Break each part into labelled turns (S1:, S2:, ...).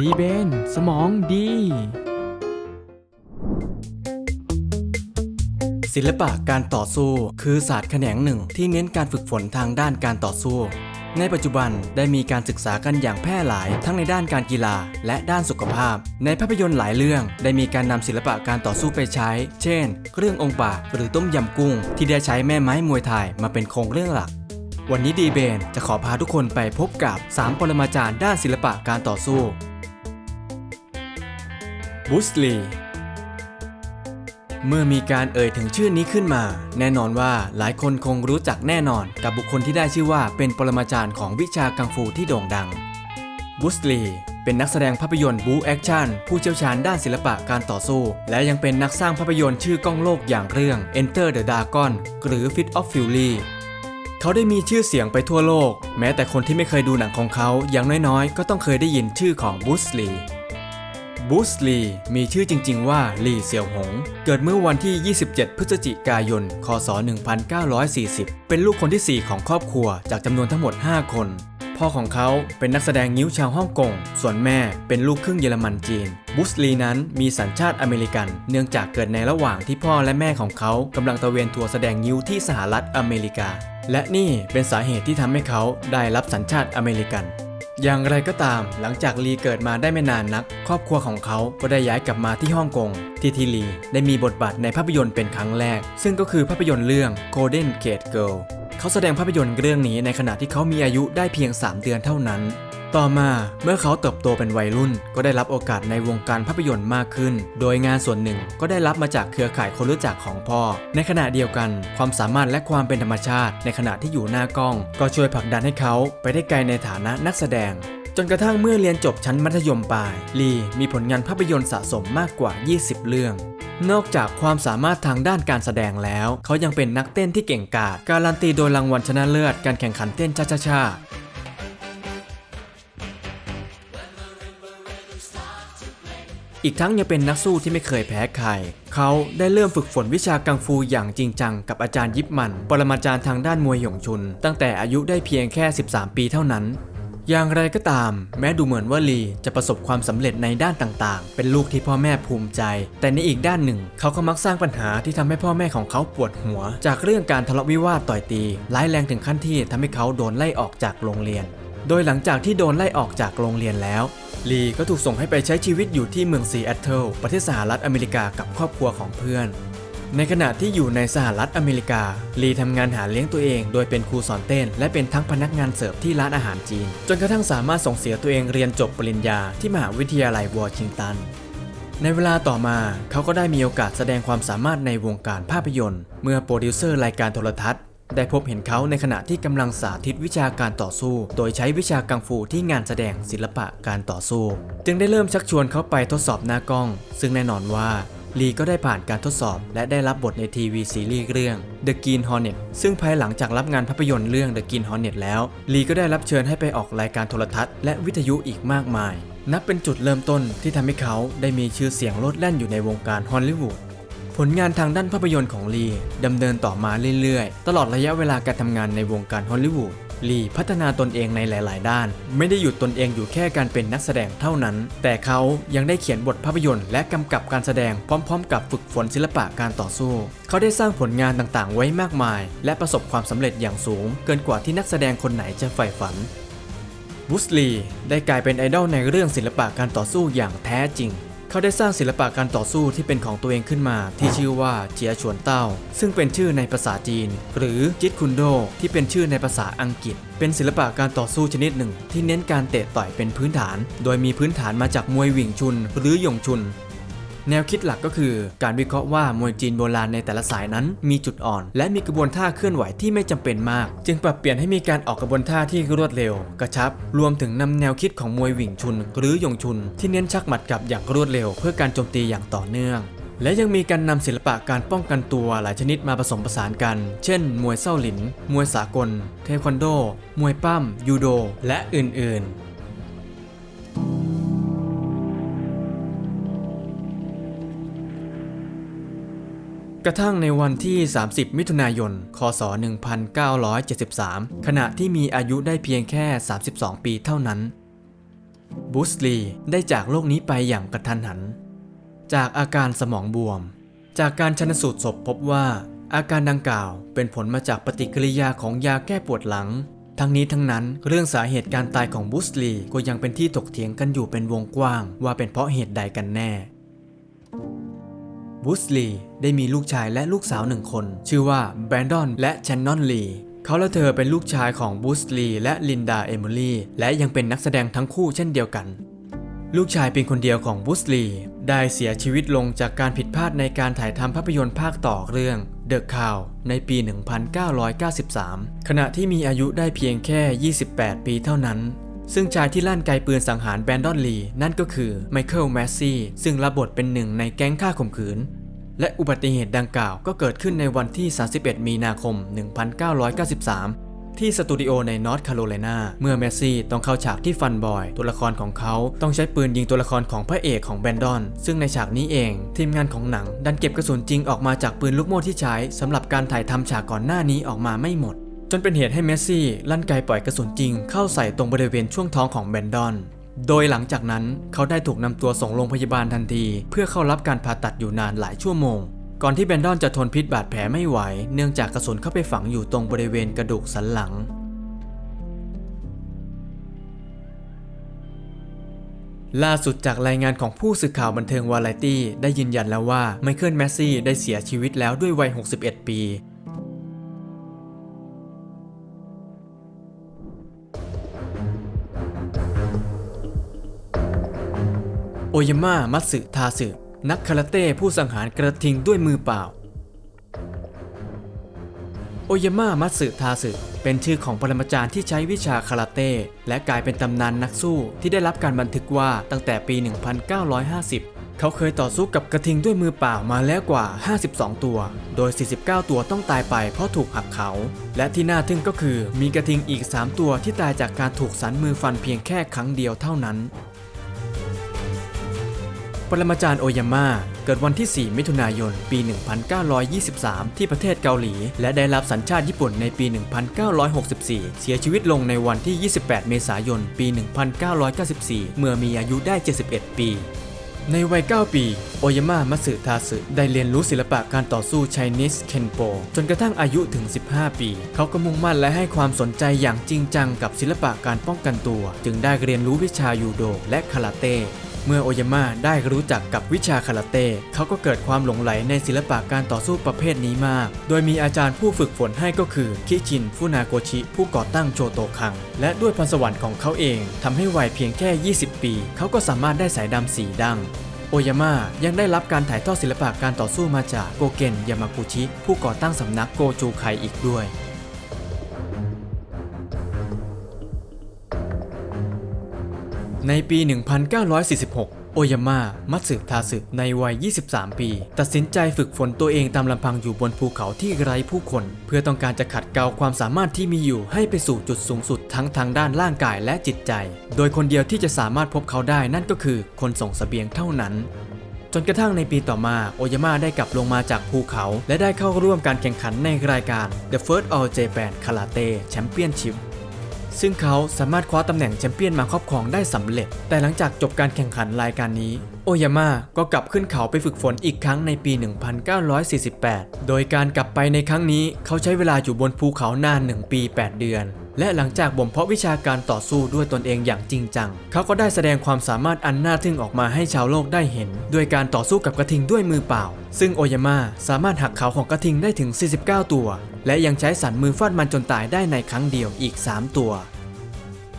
S1: ดีเบน สมองดี
S2: ศิลปะการต่อสู้ คือศาสตร์แขนงหนึ่งที่เน้นการฝึกฝนทางด้านการต่อสู้ ในปัจจุบันได้มีการศึกษากันอย่างแพร่หลายทั้งในด้านการกีฬาและด้านสุขภาพ ในภาพยนตร์หลายเรื่องได้มีการนำศิลปะการต่อสู้ไปใช้ เช่น เรื่ององค์บากหรือต้มยำกุ้ง ที่ได้ใช้แม่ไม้มวยไทยมาเป็นโครงเรื่องหลักวันนี้ดีเบนจะขอพาทุกคนไปพบกับ 3 ปรมาจารย์ด้านศิลปะการต่อสู้ บุสลี เมื่อมีการเอ่ยถึงชื่อนี้ขึ้นมา แน่นอนว่าหลายคนคงรู้จักแน่นอนกับบุคคลที่ได้ชื่อว่าเป็นปรมาจารย์ของวิชากังฟูที่โด่งดัง บุสลีเป็นนักแสดงภาพยนตร์บูแอคชั่นผู้เชี่ยวชาญด้านศิลปะการต่อสู้ และยังเป็นนักสร้างภาพยนตร์ชื่อกล้องโลกอย่างเรื่อง Enter the Dragon หรือ Fit of Fury เขาได้มีชื่อเสียงไปทั่วโลก แม้แต่คนที่ไม่เคยดูหนังของเขาอย่างน้อยๆ ก็ต้องเคยได้ยินชื่อของบุสลี บูสลี มีชื่อจริง ๆ ว่าลีเสี่ยวหง เกิดเมื่อวันที่ 27 พฤศจิกายน คศ 1940 เป็นลูกคนที่ 4 ของครอบครัวจากจำนวนทั้งหมด 5 คน พ่อของเขาเป็นนักแสดงนิ้วชาวฮ่องกง ส่วนแม่เป็นลูกครึ่งเยอรมันจีนบูสลีนั้นมีสัญชาติอเมริกัน เนื่องจากเกิดในระหว่างที่พ่อและแม่ของเขากำลังตะเวนทัวร์แสดงนิ้วที่สหรัฐอเมริกา และนี่เป็นสาเหตุที่ทำให้เขาได้รับสัญชาติอเมริกัน อย่างไรก็ตาม หลังจากลีเกิดมาได้ไม่นานนัก ครอบครัวของเขาก็ได้ย้ายกลับมาที่ฮ่องกง ที่ที่ลีได้มีบทบาทในภาพยนตร์เป็นครั้งแรก ซึ่งก็คือภาพยนตร์เรื่อง Golden Gate Girl เขาแสดงภาพยนตร์เรื่องนี้ในขณะที่เขามีอายุได้เพียง 3 เดือนเท่านั้น ต่อมาเมื่อเขาเติบโตเป็นวัยรุ่น ก็ได้รับโอกาสในวงการภาพยนตร์มากขึ้น โดยงานส่วนหนึ่งก็ได้รับมาจากเครือข่ายคนรู้จักของพ่อ ในขณะเดียวกัน ความสามารถและความเป็นธรรมชาติ ในขณะที่อยู่หน้ากล้อง ก็ช่วยผลักดันให้เขาไปได้ไกลในฐานะนักแสดง จนกระทั่งเมื่อเรียนจบชั้นมัธยมปลาย ลีมีผลงานภาพยนตร์สะสมมากกว่า 20 เรื่องนอกจากความสามารถทางด้านการแสดงแล้ว เขายังเป็นนักเต้นที่เก่งกาจการันตีโดยรางวัลชนะเลิศการแข่งขันเต้นช้าๆ อีกทั้งยังเป็นนักสู้ที่ไม่เคยแพ้ใคร เขาได้เริ่มฝึกฝนวิชากังฟูอย่างจริงจังกับอาจารย์ยิปมัน ปรมาจารย์ทางด้านมวยหยงชุน ตั้งแต่อายุได้เพียงแค่ 13 ปีเท่านั้น อย่างไรก็ตาม แม้ดูเหมือนว่าลีจะประสบความสำเร็จในด้านต่างๆ เป็นลูกที่พ่อแม่ภูมิใจ แต่ในอีกด้านหนึ่ง เขาก็มักสร้างปัญหาที่ทำให้พ่อแม่ของเขาปวดหัว จากเรื่องการทะเลาะวิวาทต่อยตี ร้ายแรงถึงขั้นที่ทำให้เขาโดนไล่ออกจากโรงเรียน โดยหลังจากที่โดนไล่ออกจากโรงเรียนแล้ว ลีก็ถูกส่งให้ไปใช้ชีวิตอยู่ที่เมืองซีแอตเทิลประเทศสหรัฐอเมริกากับครอบครัวของเพื่อน ในขณะที่อยู่ในสหรัฐอเมริกา ลีทำงานหาเลี้ยงตัวเอง โดยเป็นครูสอนเต้น และเป็นทั้งพนักงานเสิร์ฟที่ร้านอาหารจีน จนกระทั่งสามารถส่งเสียตัวเองเรียนจบปริญญาที่มหาวิทยาลัยวอชิงตันในเวลาต่อมาเขาก็ได้มีโอกาสแสดงความสามารถในวงการภาพยนตร์ เมื่อโปรดิวเซอร์รายการโทรทัศน์ ได้พบเห็นเขาในขณะที่กำลังสาธิตวิชาการต่อสู้ โดยใช้วิชากังฟูที่งานแสดงศิลปะการต่อสู้ จึงได้เริ่มชักชวนเขาไปทดสอบหน้ากล้อง ซึ่งแน่นอนว่าลีก็ได้ผ่านการทดสอบและได้รับบทในทีวีซีรีส์เรื่อง The Green Hornet ซึ่งภายหลังจากรับงานภาพยนตร์เรื่อง The Green Hornet แล้วลีก็ได้รับเชิญให้ไปออกรายการโทรทัศน์และวิทยุอีกมากมาย นับเป็นจุดเริ่มต้นที่ทำให้เขาได้มีชื่อเสียงโลดแล่นอยู่ในวงการฮอลลีวูด ผลงานทางด้านภาพยนตร์ของลีดำเนินต่อมาเรื่อยๆ ตลอดระยะเวลาการทำงานในวงการฮอลลีวูดลีพัฒนาตนเองในหลาย ๆ ด้าน ไม่ได้หยุดตนเองอยู่แค่การเป็นนักแสดงเท่านั้น แต่เขายังได้เขียนบทภาพยนตร์และกำกับการแสดงพร้อม ๆ กับฝึกฝนศิลปะการต่อสู้ เขาได้สร้างผลงานต่าง ๆ ไว้มากมาย และประสบความสำเร็จอย่างสูง เกินกว่าที่นักแสดงคนไหนจะใฝ่ฝันบุสลีได้กลายเป็นไอดอลในเรื่องศิลปะการต่อสู้อย่างแท้จริง เขาได้สร้างศิลปะการต่อสู้ที่เป็นของตัวเองขึ้นมา ที่ชื่อว่าเจียฉวนเต้า ซึ่งเป็นชื่อในภาษาจีน หรือจิตคุนโด ที่เป็นชื่อในภาษาอังกฤษ เป็นศิลปะการต่อสู้ชนิดหนึ่ง ที่เน้นการเตะต่อยเป็นพื้นฐาน โดยมีพื้นฐานมาจากมวยหวิงชุน หรือหยงชุน แนวคิดหลักก็คือ การวิเคราะห์ว่ามวยจีนโบราณในแต่ละสายนั้นมีจุดอ่อน และมีกระบวนท่าเคลื่อนไหวที่ไม่จำเป็นมาก จึงปรับเปลี่ยนให้มีการออกกระบวนท่าที่รวดเร็ว กระชับ รวมถึงนำแนวคิดของมวยหวิ่งชุน หรือหยงชุน ที่เน้นชักหมัดกลับอย่างรวดเร็ว เพื่อการโจมตีอย่างต่อเนื่องและยังมีการนำศิลปะการป้องกันตัวหลายชนิดมาผสมผสานกัน เช่น มวยเส้าหลิน มวยสากล เทควันโด มวยปั้ม ยูโด และอื่นๆ กระทั่งในวันที่ 30 มิถุนายน คศ 1973 ขณะที่มีอายุได้เพียงแค่ 32 ปีเท่านั้นบูสลีได้จากโลกนี้ไปอย่างกระทันหัน จากอาการสมองบวม จากการชนสูตรศพพบว่า อาการดังกล่าวเป็นผลมาจากปฏิกิริยาของยาแก้ปวดหลัง ทั้งนี้ทั้งนั้นเรื่องสาเหตุการตายของบูสลีก็ยังเป็นที่ถกเถียงกันอยู่เป็นวงกว้าง ว่าเป็นเพราะเหตุใดกันแน่ บูสลีได้มีลูกชายและลูกสาวหนึ่งคน ชื่อว่าแบรนดอนและแชนนอนลีเขาและเธอเป็นลูกชายของบูสลีและลินดาเอมิลี่และยังเป็นนักแสดงทั้งคู่เช่นเดียวกัน ลูกชายเป็นคนเดียวของบูสลีได้เสียชีวิตลงจากการผิดพลาดในการถ่ายทำภาพยนตร์ภาคต่อเรื่อง The Cow ในปี 1993 ขณะที่มีอายุได้เพียงแค่ 28 ปีเท่านั้น ซึ่งชายที่ลั่นไกปืนสังหารแบรนดอนลีนั่นก็คือไมเคิลแมสซี่ซึ่งรับบทเป็นหนึ่งในแก๊งฆ่าข่มขืน และอุบัติเหตุดังกล่าวก็เกิดขึ้นในวันที่ 31 มีนาคม 1993 ที่สตูดิโอในนอร์ทแคโรไลนาเมื่อแมสซี่ต้องเข้าฉากที่ฟันบอย ตัวละครของเขาต้องใช้ปืนยิงตัวละครของพระเอกของแบรนดอน ซึ่งในฉากนี้เอง ทีมงานของหนังดันเก็บกระสุนจริงออกมาจากปืนลูกโม่ที่ใช้สำหรับการถ่ายทำฉากก่อนหน้านี้ออกมาไม่หมด จนเป็นเหตุให้เมสซี่ลั่นไกปล่อยกระสุนจริงเข้าใส่ตรงบริเวณช่วงท้องของแบนดอน โดยหลังจากนั้นเขาได้ถูกนำตัวส่งโรงพยาบาลทันที เพื่อเข้ารับการผ่าตัดอยู่นานหลายชั่วโมง ก่อนที่แบนดอนจะทนพิษบาดแผลไม่ไหว เนื่องจากกระสุนเข้าไปฝังอยู่ตรงบริเวณกระดูกสันหลังล่าสุดจากรายงานของผู้สื่อข่าวบันเทิงวาไรตี้ได้ยืนยันแล้วว่าไมเคิลแมสซี่ได้เสียชีวิตแล้วด้วยวัย 61 ปี โอยาม่ามัตสึทาสึนักคาราเต้ผู้สังหารกระทิงด้วยมือเปล่า โอยาม่ามัตสึทาสึเป็นชื่อของปรมาจารย์ที่ใช้วิชาคาราเต้และกลายเป็นตำนานนักสู้ที่ได้รับการบันทึกว่าตั้งแต่ปี 1950 เขาเคยต่อสู้กับกระทิงด้วยมือเปล่ามาแล้วกว่า 52 ตัว โดย 49 ตัวต้องตายไปเพราะถูกหักเขา และที่น่าทึ่งก็คือมีกระทิงอีก 3 ตัวที่ตายจากการถูกสันมือฟันเพียงแค่ครั้งเดียวเท่านั้น ปรมาจารย์โอยาม่าเกิดวันที่ 4 มิถุนายน ปี 1923 ที่ประเทศเกาหลี และได้รับสัญชาติญี่ปุ่นในปี 1964 เสียชีวิตลงในวันที่ 28 เมษายน ปี 1994 เมื่อมีอายุได้ 71 ปีในวัย 9 ปี โอยาม่ามัสึทาสึได้เรียนรู้ศิลปะการต่อสู้ Chinese Kenpo จนกระทั่งอายุถึง 15 ปี เขาก็มุ่งมั่นและให้ความสนใจอย่างจริงจังกับศิลปะการป้องกันตัว จึงได้เรียนรู้วิชายูโดและคาราเต้ เมื่อโอยาม่าได้รู้จักกับวิชาคาราเต้เขาก็เกิดความหลงไหลในศิลปะการต่อสู้ประเภทนี้มาก โดยมีอาจารย์ผู้ฝึกฝนให้ก็คือคิชินฟุนาโกชิ ผู้ก่อตั้งโชโตคัง และด้วยพรสวรรค์ของเขาเองทำให้วัยเพียงแค่ 20 ปี เขาก็สามารถได้สายดำสีดังโอยาม่ายังได้รับการถ่ายทอดศิลปะการต่อสู้มาจากโกเกนยามากุชิ ผู้ก่อตั้งสำนักโกจูไคอีกด้วย ในปี 1946 โอยาม่า มัตสึทาสึ ในวัย 23 ปี ตัดสินใจฝึกฝนตัวเองตามลำพังอยู่บนภูเขาที่ไร้ผู้คน เพื่อต้องการจะขัดเกลาความสามารถที่มีอยู่ให้ไปสู่จุดสูงสุดทั้งทางด้านร่างกายและจิตใจ โดยคนเดียวที่จะสามารถพบเขาได้นั่นก็คือคนส่งเสบียงเท่านั้นจนกระทั่งในปีต่อมาโอยาม่าได้กลับลงมาจากภูเขา และได้เข้าร่วมการแข่งขันในรายการ The First All Japan Karate Championship ซึ่งเขาสามารถคว้าตำแหน่งแชมเปี้ยนมาครอบครองได้สำเร็จ แต่หลังจากจบการแข่งขันรายการนี้ โอยาม่าก็กลับขึ้นเขาไปฝึกฝนอีกครั้งในปี 1948 โดยการกลับไปในครั้งนี้เขาใช้เวลาอยู่บนภูเขานาน 1 ปี 8 เดือน และหลังจากบ่มเพาะวิชาการต่อสู้ด้วยตนเองอย่างจริงจัง เขาก็ได้แสดงความสามารถอันน่าทึ่งออกมาให้ชาวโลกได้เห็น ด้วยการต่อสู้กับกระทิงด้วยมือเปล่า ซึ่งโอยาม่าสามารถหักเขาของกระทิงได้ถึง 49 ตัว และยังใช้สันมือฟาดมันจนตายได้ในครั้งเดียวอีก 3 ตัว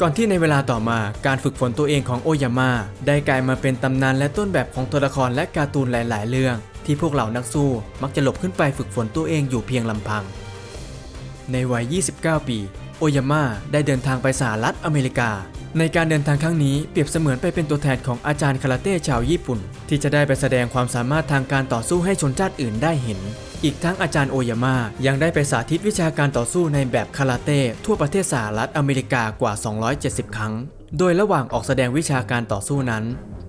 S2: ก่อนที่ในเวลาต่อมาการฝึกฝนตัวเองของโอยาม่าได้กลายมาเป็นตำนานและต้นแบบของตัวละครและการ์ตูนหลาย ๆ เรื่อง ที่พวกเหล่านักสู้มักจะหลบขึ้นไปฝึกฝนตัวเองอยู่เพียงลำพัง ในวัย 29 ปี โอยาม่าได้เดินทางไปสหรัฐอเมริกา ในการเดินทางครั้งนี้เปรียบเสมือนไปเป็นตัวแทนของอาจารย์คาราเต้ชาวญี่ปุ่น ที่จะได้ไปแสดงความสามารถทางการต่อสู้ให้ชนชาติอื่นได้เห็น อีกทั้งอาจารย์โอยาม่ายังได้ไปสาธิตวิชาการต่อสู้ในแบบคาราเต้ทั่วประเทศสหรัฐอเมริกากว่า 270 ครั้ง โดยระหว่างออกแสดงวิชาการต่อสู้นั้น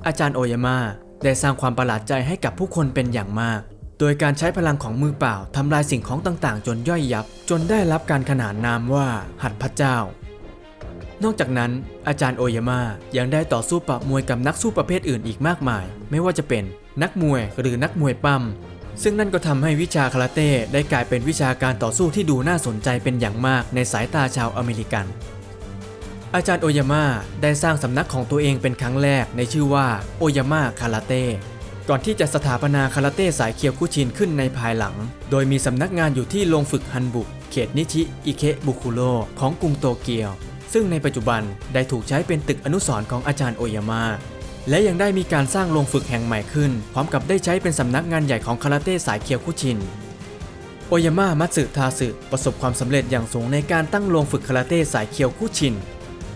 S2: อาจารย์โอยาม่าได้สร้างความประหลาดใจให้กับผู้คนเป็นอย่างมาก โดยการใช้พลังของมือเปล่าทำลายสิ่งของต่างๆ จนย่อยยับ จนได้รับการขนานนามว่า หัดพระเจ้า นอกจากนั้น อาจารย์โอยาม่ายังได้ต่อสู้ปะมวยกับนักสู้ประเภทอื่นอีกมากมาย ไม่ว่าจะเป็นนักมวยหรือนักมวยปั้มซึ่งนั่นก็ทำให้วิชาคาราเต้ได้กลายเป็นวิชาการต่อสู้ที่ดูน่าสนใจเป็นอย่างมากในสายตาชาวอเมริกัน อาจารย์โอยาม่าได้สร้างสำนักของตัวเองเป็นครั้งแรกในชื่อว่าโอยาม่าคาราเต้ ก่อนที่จะสถาปนาคาราเต้สายเคียวคุชินขึ้นในภายหลัง โดยมีสำนักงานอยู่ที่โรงฝึกฮันบุเขตนิชิอิเคบุคุโรของกรุงโตเกียว ซึ่งในปัจจุบันได้ถูกใช้เป็นตึกอนุสรณ์ของอาจารย์โอยาม่าและยังได้มีการสร้างโรงฝึกแห่งใหม่ขึ้น พร้อมกับได้ใช้เป็นสำนักงานใหญ่ของคาราเต้สายเคียวคุชินโอยาม่ามัตสึทาสึประสบความสำเร็จอย่างสูงในการตั้งโรงฝึกคาราเต้สายเคียวคุชิน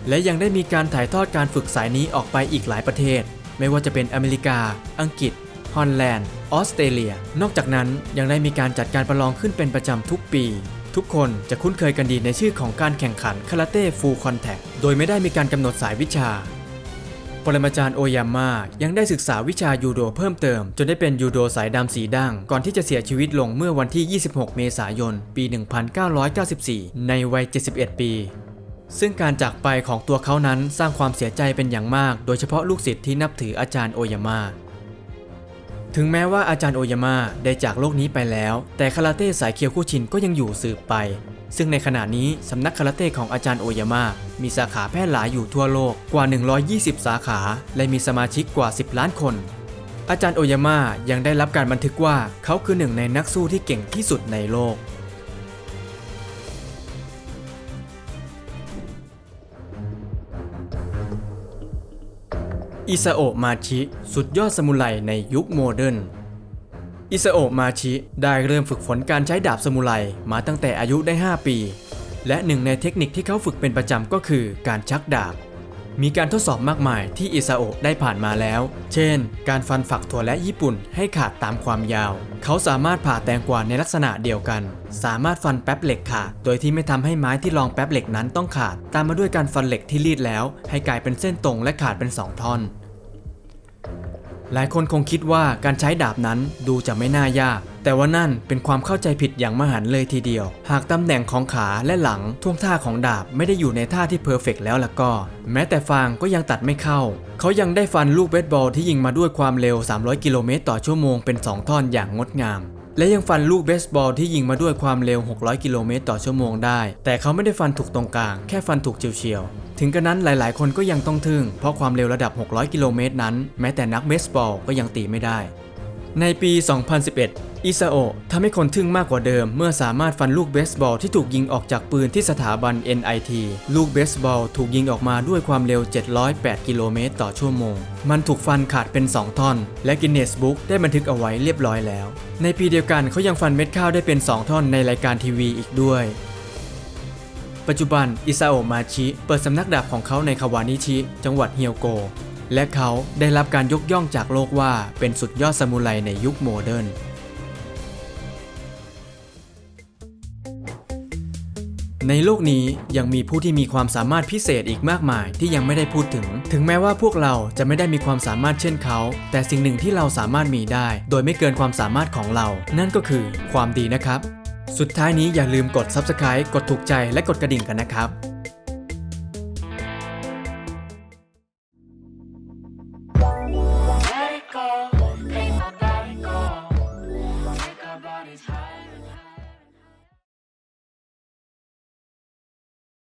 S2: และยังได้มีการถ่ายทอดการฝึกสายนี้ออกไปอีกหลายประเทศ ไม่ว่าจะเป็นอเมริกา อังกฤษ ฮอลแลนด์ ออสเตรเลีย นอกจากนั้นยังได้มีการจัดการประลองขึ้นเป็นประจำทุกปี ทุกคนจะคุ้นเคยกันดีในชื่อของการแข่งขันคาราเต้ฟูลคอนแทคโดยไม่ได้มีการกำหนดสายวิชาปรมาจารย์โอยาม่ายังได้ศึกษาวิชายูโดเพิ่มเติม จนได้เป็นยูโดสายดำสีดั้งก่อนที่จะเสียชีวิตลงเมื่อวันที่ 26 เมษายน ปี 1994 ในวัย 71 ปี ซึ่งการจากไปของตัวเขานั้นสร้างความเสียใจเป็นอย่างมาก โดยเฉพาะลูกศิษย์ที่นับถืออาจารย์โอยาม่าถึงแม้ว่าอาจารย์โอยาม่าได้จากโลกนี้ไปแล้ว แต่คาราเต้สายเคียวคุชินก็ยังอยู่สืบไป ซึ่งในขณะนี้สำนักคาราเต้ของอาจารย์โอยาม่ามีสาขาแพร่หลายอยู่ทั่วโลกกว่า 120 สาขา และมีสมาชิกกว่า 10 ล้านคน อาจารย์โอยาม่ายังได้รับการบันทึกว่าเขาคือหนึ่งในนักสู้ที่เก่งที่สุดในโลก อิซาโอะมาชิ สุดยอดสมุไรในยุคโมเดิร์น อิซาโอะมาชิได้เริ่มฝึกฝนการใช้ดาบสมุไรมาตั้งแต่อายุได้ 5 ปี และหนึ่งในเทคนิคที่เขาฝึกเป็นประจำก็คือการชักดาบ มีการทดสอบมากมายที่อิซาโอะได้ผ่านมาแล้ว เช่น การฟันฝักถั่วและญี่ปุ่นให้ขาดตามความยาว เขาสามารถผ่าแตงกวาในลักษณะเดียวกัน สามารถฟันแป๊บเหล็กขาด โดยที่ไม่ทำให้ไม้ที่รองแป๊บเหล็กนั้นต้องขาด ตามมาด้วยการฟันเหล็กที่รีดแล้ว ให้กลายเป็นเส้นตรงและขาดเป็นสองท่อน หลายคนคงคิดว่าการใช้ดาบนั้นดูจะไม่น่ายาก แต่ว่านั่นเป็นความเข้าใจผิดอย่างมหันเลยทีเดียว หากตำแหน่งของขาและหลังท่วงท่าของดาบไม่ได้อยู่ในท่าที่เพอร์เฟกต์แล้วล่ะก็ แม้แต่ฟางก็ยังตัดไม่เข้า เขายังได้ฟันลูกเบสบอลที่ยิงมาด้วยความเร็ว 300 กิโลเมตรต่อชั่วโมงเป็น 2 ท่อนอย่างงดงามและยังฟันลูกเบสบอลที่ยิงมาด้วยความเร็ว 600 กิโลเมตรต่อชั่วโมงได้ แต่เขาไม่ได้ฟันถูกตรงกลาง แค่ฟันถูกเฉียวๆ ถึงกระนั้นหลายๆ คนก็ยังต้องทึ่ง เพราะความเร็วระดับ 600 กิโลเมตรนั้น แม้แต่นักเบสบอลก็ยังตีไม่ได้ ในปี 2011 อิซาโอะทำให้คนทึ่งมากกว่าเดิม เมื่อสามารถฟันลูกเบสบอลที่ถูกยิงออกจากปืนที่สถาบัน NIT ลูกเบสบอลถูกยิงออกมาด้วยความเร็ว 708 กิโลเมตรต่อชั่วโมง มันถูกฟันขาดเป็น 2 ท่อน และกินเนสบุ๊กได้บันทึกเอาไว้เรียบร้อยแล้ว ในปีเดียวกันเขายังฟันเม็ดข้าวได้เป็น 2 ท่อนในรายการทีวีอีกด้วยปัจจุบัน อิซาโอะมาชิ เปิดสำนักดาบของเขาในคาวานิชิ จังหวัดเฮียวโก และเขาได้รับการยกย่องจากโลกว่าเป็นสุดยอดซามูไรในยุคโมเดิร์นในโลกนี้ยังมีผู้ที่มีความสามารถพิเศษอีกมากมายที่ยังไม่ได้พูดถึง ถึงแม้ว่าพวกเราจะไม่ได้มีความสามารถเช่นเขา แต่สิ่งหนึ่งที่เราสามารถมีได้ โดยไม่เกินความสามารถของเรา นั่นก็คือความดีนะครับ สุดท้ายนี้อย่าลืมกด Subscribe กดถูกใจและกดกระดิ่งกันนะครับ